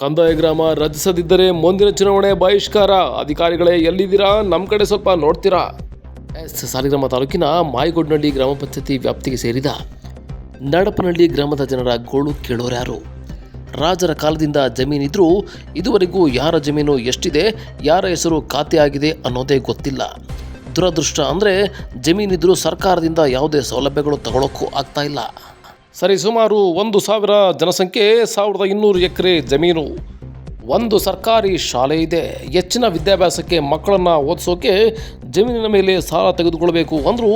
ಕಂದಾಯ ಗ್ರಾಮ ರಚಿಸದಿದ್ದರೆ ಮುಂದಿನ ಚುನಾವಣೆ ಬಹಿಷ್ಕಾರ. ಅಧಿಕಾರಿಗಳೇ ಎಲ್ಲಿದ್ದೀರಾ? ನಮ್ಮ ಕಡೆ ಸ್ವಲ್ಪ ನೋಡ್ತೀರಾ? ಎಸ್, ಸಾಲಿಗ್ರಾಮ ತಾಲೂಕಿನ ಮಾಯಗೋಡ್ನಹಳ್ಳಿ ಗ್ರಾಮ ಪಂಚಾಯತಿ ವ್ಯಾಪ್ತಿಗೆ ಸೇರಿದ ನಡಪನಹಳ್ಳಿ ಗ್ರಾಮದ ಜನರ ಗೋಳು ಕೇಳೋರ್ಯಾರು ರಾಜರ ಕಾಲದಿಂದ ಜಮೀನಿದ್ರೂ, ಇದುವರೆಗೂ ಯಾರ ಜಮೀನು ಎಷ್ಟಿದೆ, ಯಾರ ಹೆಸರು ಖಾತೆ ಆಗಿದೆ ಅನ್ನೋದೇ ಗೊತ್ತಿಲ್ಲ. ದುರದೃಷ್ಟ ಅಂದರೆ ಜಮೀನಿದ್ರೂ ಸರ್ಕಾರದಿಂದ ಯಾವುದೇ ಸೌಲಭ್ಯಗಳು ತಗೊಳ್ಳೋಕ್ಕೂ ಆಗ್ತಾ ಇಲ್ಲ. ಸರಿ, ಸುಮಾರು ಒಂದು ಸಾವಿರ ಜನಸಂಖ್ಯೆ, ಸಾವಿರದ ಇನ್ನೂರು ಎಕರೆ ಜಮೀನು. ಒಂದು ಸರ್ಕಾರಿ ಶಾಲೆ ಇದೆ. ಹೆಚ್ಚಿನ ವಿದ್ಯಾಭ್ಯಾಸಕ್ಕೆ ಮಕ್ಕಳನ್ನು ಓದಿಸೋಕೆ ಜಮೀನಿನ ಮೇಲೆ ಸಾಲ ತೆಗೆದುಕೊಳ್ಬೇಕು ಅಂದರೂ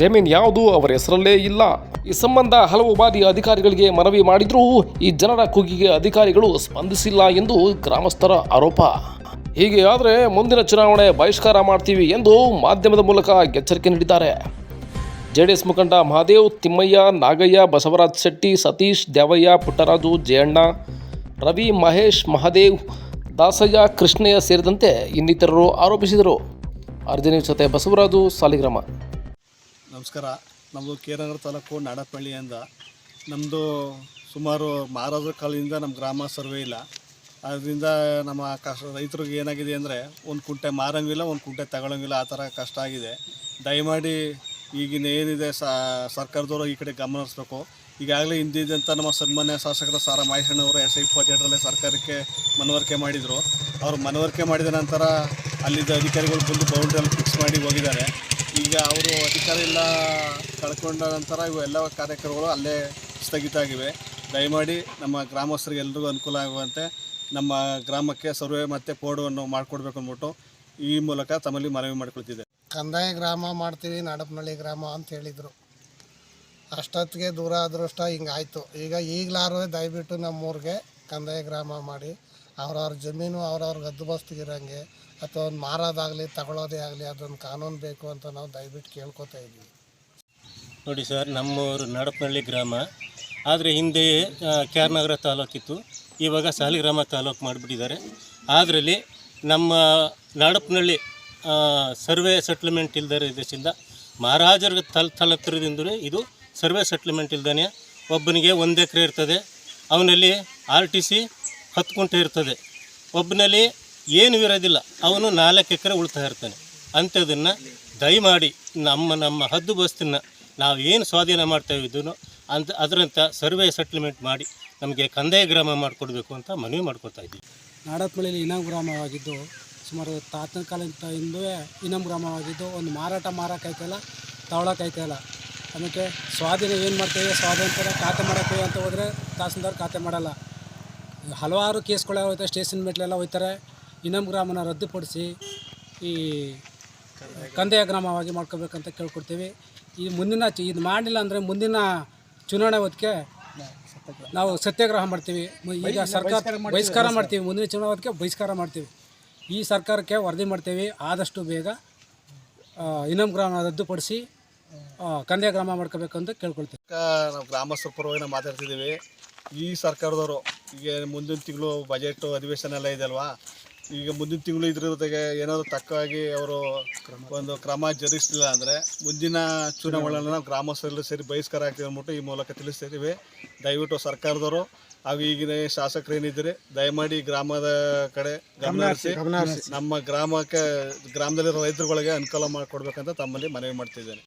ಜಮೀನು ಯಾವುದು ಅವರ ಹೆಸರಲ್ಲೇ ಇಲ್ಲ. ಈ ಸಂಬಂಧ ಹಲವು ಬಾರಿ ಅಧಿಕಾರಿಗಳಿಗೆ ಮನವಿ ಮಾಡಿದರೂ ಈ ಜನರ ಕೂಗಿಗೆ ಅಧಿಕಾರಿಗಳು ಸ್ಪಂದಿಸಿಲ್ಲ ಎಂದು ಗ್ರಾಮಸ್ಥರ ಆರೋಪ. ಹೀಗೆ ಆದರೆ ಮುಂದಿನ ಚುನಾವಣೆ ಬಹಿಷ್ಕಾರ ಮಾಡ್ತೀವಿ ಎಂದು ಮಾಧ್ಯಮದ ಮೂಲಕ ಎಚ್ಚರಿಕೆ ನೀಡಿದ್ದಾರೆ. ಜೆಡಿಎಸ್ ಮುಖಂಡ ಮಹಾದೇವ್, ತಿಮ್ಮಯ್ಯ, ನಾಗಯ್ಯ, ಬಸವರಾಜ್ ಶೆಟ್ಟಿ, ಸತೀಶ್ ದೇವಯ್ಯ ಪುಟ್ಟರಾಜು, ಜಯಣ್ಣ, ರವಿ, ಮಹೇಶ್, ಮಹಾದೇವ್, ದಾಸಯ್ಯ, ಕೃಷ್ಣಯ್ಯ ಸೇರಿದಂತೆ ಇನ್ನಿತರರು ಆರೋಪಿಸಿದರು. ಅರ್ಜುನ ಜೊತೆ ಬಸವರಾಜು, ಸಾಲಿಗ್ರಾಮ. ನಮಸ್ಕಾರ. ನಮ್ಮದು ಕೇರನಗರ ತಾಲೂಕು ನಾಡಪಳ್ಳಿಯಿಂದ ನಮ್ಮದು ಸುಮಾರು ಮಹಾರಾಜರ ಕಾಲದಿಂದ ನಮ್ಮ ಗ್ರಾಮ ಸರ್ವೆ ಇಲ್ಲ. ಅದರಿಂದ ನಮ್ಮ ಕಷ್ಟ ರೈತರಿಗೆ ಏನಾಗಿದೆ ಅಂದರೆ, ಒಂದು ಕುಂಟೆ ಮಾರಂಗಿಲ್ಲ, ಒಂದು ಕುಂಟೆ ತಗೊಳ್ಳೋಂಗಿಲ್ಲ ಆ ಥರ ಕಷ್ಟ ಆಗಿದೆ. ದಯಮಾಡಿ ಈಗಿನ ಏನಿದೆ ಸರ್ಕಾರದವರು ಈ ಕಡೆ ಗಮನ ಈಗಾಗಲೇ ಹಿಂದಿದ್ದಂಥ ನಮ್ಮ ಸನ್ಮಾನ್ಯ ಶಾಸಕರ ಸಾರಾ ಮಹೇಶಣ್ಣವರು ಎರಡು ಸಾವಿರದ ಇಪ್ಪತ್ತೆರಡರಲ್ಲೇ ಸರ್ಕಾರಕ್ಕೆ ಮನವರಿಕೆ ಮಾಡಿದರು. ಅವರು ಮನವರಿಕೆ ಮಾಡಿದ ನಂತರ ಅಲ್ಲಿದ್ದ ಅಧಿಕಾರಿಗಳು ಬಂದು ಬೌಂಡ್ರಿಯಲ್ಲಿ ಫಿಕ್ಸ್ ಮಾಡಿ ಹೋಗಿದ್ದಾರೆ. ಈಗ ಅವರು ಅಧಿಕಾರ ಎಲ್ಲ ಕಳ್ಕೊಂಡ ನಂತರ ಇವು ಎಲ್ಲ ಕಾರ್ಯಕ್ರಮಗಳು ಅಲ್ಲೇ ಸ್ಥಗಿತ ಆಗಿವೆ. ದಯಮಾಡಿ ನಮ್ಮ ಗ್ರಾಮಸ್ಥರಿಗೆ ಎಲ್ರಿಗೂ ಅನುಕೂಲ ಆಗುವಂತೆ ನಮ್ಮ ಗ್ರಾಮಕ್ಕೆ ಸರ್ವೆ ಮತ್ತು ಪೋಡವನ್ನು ಮಾಡಿಕೊಡ್ಬೇಕು ಅಂದ್ಬಿಟ್ಟು ಈ ಮೂಲಕ ತಮ್ಮಲ್ಲಿ ಮನವಿ ಮಾಡಿಕೊಳ್ತಿದ್ದೆ ಕಂದಾಯ ಗ್ರಾಮ ಮಾಡ್ತೀವಿ ನಾಡಪನಹಳ್ಳಿ ಗ್ರಾಮ ಅಂತ ಹೇಳಿದರು. ಅಷ್ಟೊತ್ತಿಗೆ ದೂರ ಅದೃಷ್ಟ ಹಿಂಗಾಯ್ತು ಈಗ ಈಗಲಾರು ದಯವಿಟ್ಟು ನಮ್ಮೂರಿಗೆ ಕಂದಾಯ ಗ್ರಾಮ ಮಾಡಿ ಅವ್ರವ್ರ ಜಮೀನು ಅವ್ರವ್ರ ಗದ್ದುಬಸ್ತಿಗಿರಂಗೆ ಅಥವಾ ಒಂದು ಮಾರೋದಾಗಲಿ ತಗೊಳ್ಳೋದೇ ಆಗಲಿ ಅದೊಂದು ಕಾನೂನು ಬೇಕು ಅಂತ ನಾವು ದಯವಿಟ್ಟು ಕೇಳ್ಕೊತಾ ಇದ್ದೀವಿ. ನೋಡಿ ಸರ್ ನಮ್ಮೂರು ನಾಡಪನಹಳ್ಳಿ ಗ್ರಾಮ. ಆದರೆ ಹಿಂದೆ ಆ, ಕ್ಯಾರ್ನಗರ ತಾಲೂಕಿತ್ತು ಇವಾಗ ಸಾಲಿಗ್ರಾಮ ತಾಲೂಕು ಮಾಡಿಬಿಟ್ಟಿದ್ದಾರೆ. ಅದರಲ್ಲಿ ನಮ್ಮ ನಾಡಪನಹಳ್ಳಿ ಸರ್ವೆ ಸೆಟ್ಲ್ಮೆಂಟ್ ಇಲ್ದರೆ ಇದರಿಂದ ಮಹಾರಾಜರ ತಲ್ ತಲತ್ರದಿಂದಲೇ ಇದು ಸರ್ವೆ ಸೆಟ್ಲ್ಮೆಂಟ್ ಇಲ್ದಾನೆ ಒಬ್ಬನಿಗೆ ಒಂದು ಎಕರೆ ಇರ್ತದೆ. ಅವನಲ್ಲಿ ಆರ್ ಟಿ ಸಿ ಹತ್ತು ಕುಂಟೆ ಇರ್ತದೆ. ಒಬ್ಬನಲ್ಲಿ ಏನು ಇರೋದಿಲ್ಲ. ಅವನು ನಾಲ್ಕು ಎಕರೆ ಉಳ್ತಾ ಇರ್ತಾನೆ. ಅಂಥದನ್ನು ದಯಮಾಡಿ ನಮ್ಮ ನಮ್ಮ ಹದ್ದು ಬಸ್ತಿನ ನಾವು ಏನು ಸ್ವಾಧೀನ ಮಾಡ್ತಾ ಇದ್ದೀನೋ ಅಂತ ಅದರಂಥ ಸರ್ವೆ ಸೆಟ್ಲ್ಮೆಂಟ್ ಮಾಡಿ ನಮಗೆ ಕಂದಾಯ ಗ್ರಾಮ ಮಾಡಿಕೊಡ್ಬೇಕು ಅಂತ ಮನವಿ ಮಾಡ್ಕೊತಾ ಇದ್ದೀವಿ. ನಾಡಪ್ಪಳ್ಳಿಯಲ್ಲಿ ಇನ್ನೂ ಗ್ರಾಮವಾಗಿದ್ದು ಸುಮಾರು ತಾತನ ಕಾಲದಿಂದ ಹಿಂದೆ ಇನ್ನೊಂದು ಗ್ರಾಮವಾಗಿದ್ದು ಒಂದು ಮಾರಾಟ ಮಾರೋಕ್ಕಾಯ್ತಲ್ಲ ತಗೊಳಕ್ಕಾಯ್ತಲ್ಲ ಅದಕ್ಕೆ ಸ್ವಾಧೀನ ಏನು ಮಾಡ್ತೇವೆ? ಸ್ವಾಧೀನ ಖಾತೆ ಮಾಡೋಕ್ಕೆ ಅಂತ ಹೋದರೆ ತಹಸೀಲ್ದಾರ್ ಖಾತೆ ಮಾಡಲ್ಲ. ಹಲವಾರು ಕೇಸ್ಗಳೆಲ್ಲ ಹೋಯ್ತಾರೆ ಸ್ಟೇಷನ್ ಮೆಟ್ಲೆಲ್ಲ ಹೋಯ್ತಾರೆ. ಇನ್ನೊಂದು ಗ್ರಾಮನ ರದ್ದುಪಡಿಸಿ ಈ ಕಂದಾಯ ಗ್ರಾಮವಾಗಿ ಮಾಡ್ಕೋಬೇಕಂತ ಕೇಳ್ಕೊಡ್ತೀವಿ. ಈ ಮುಂದಿನ ಚು- ಇದು ಮಾಡಲಿಲ್ಲ ಅಂದರೆ ಮುಂದಿನ ಚುನಾವಣೆ ಹೊತ್ತಿಗೆ ನಾವು ಸತ್ಯಾಗ್ರಹ ಮಾಡ್ತೀವಿ. ಈಗ ಸರ್ಕಾರ ಬಹಿಷ್ಕಾರ ಮಾಡ್ತೀವಿ. ಮುಂದಿನ ಚುನಾವಣೆ ಹೊತ್ತಿಗೆ ಬಹಿಷ್ಕಾರ ಮಾಡ್ತೀವಿ. ಈ ಸರ್ಕಾರಕ್ಕೆ ವರದಿ ಮಾಡ್ತೇವೆ. ಆದಷ್ಟು ಬೇಗ ಇನ್ನೊಂದು ಗ್ರಾಮ ರದ್ದುಪಡಿಸಿ ಕಂದೆ ಗ್ರಾಮ ಮಾಡ್ಕೋಬೇಕಂತ ಕೇಳ್ಕೊಳ್ತೀವಿ. ನಾವು ಗ್ರಾಮಸ್ಥರ ಪರವಾಗಿ ನಾವು ಮಾತಾಡ್ತಿದ್ದೀವಿ. ಈ ಸರ್ಕಾರದವರು ಈಗ ಮುಂದಿನ ತಿಂಗಳು ಬಜೆಟ್ ಅಧಿವೇಶನ ಎಲ್ಲ ಇದೆ ಅಲ್ವಾ? ಈಗ ಮುಂದಿನ ತಿಂಗಳು ಇದ್ರ ಜೊತೆಗೆ ಏನಾದರೂ ತಕ್ಕಾಗಿ ಅವರು ಒಂದು ಕ್ರಮ ಜರುಗಿಸಲಿಲ್ಲ ಅಂದರೆ ಮುಂದಿನ ಚುನಾವಣೆಯನ್ನು ನಾವು ಗ್ರಾಮಸ್ಥರೆಲ್ಲ ಸೇರಿ ಬಹಿಷ್ಕಾರ ಆಗ್ತೀವಿ ಅಂದ್ಬಿಟ್ಟು ಈ ಮೂಲಕ ತಿಳಿಸ್ತಿದ್ದೀವಿ ದಯವಿಟ್ಟು ಸರ್ಕಾರದವರು ಹಾಗೂ ಈಗಿನ ಶಾಸಕರು ಏನಿದ್ದೀರಿ ದಯಮಾಡಿ ಗ್ರಾಮದ ಕಡೆ ಗಮನ ಹರಿಸಿ. ನಮ್ಮ ಗ್ರಾಮಕ್ಕೆ ಗ್ರಾಮದಲ್ಲಿರೋ ರೈತರುಗಳಿಗೆ ಅನುಕೂಲ ಮಾಡಿಕೊಡ್ಬೇಕಂತ ತಮ್ಮಲ್ಲಿ ಮನವಿ ಮಾಡ್ತಿದ್ದೇನೆ.